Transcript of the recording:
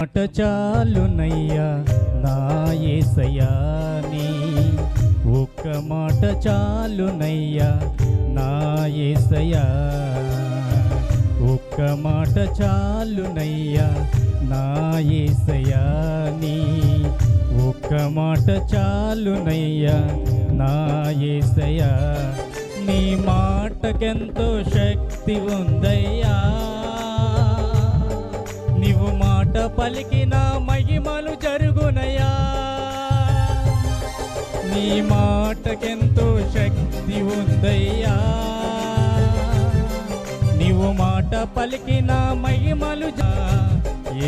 మాట చాలునయ్యా నా నీ. ఒక్క మాట చాలునయ్యా నా ఏసయ్యా. ఒక్క మాట చాలునయ్యా నా నీ. ఒక్క మాట చాలునయ్యా నా నీ మాటకెంతో శక్తి ఉందయ్యా. మాట పలికిన మహిమలు జరుగునయా? నీ మాటకెంతో శక్తి ఉందయ్యా. నీవు మాట పలికిన మహిమలు జ-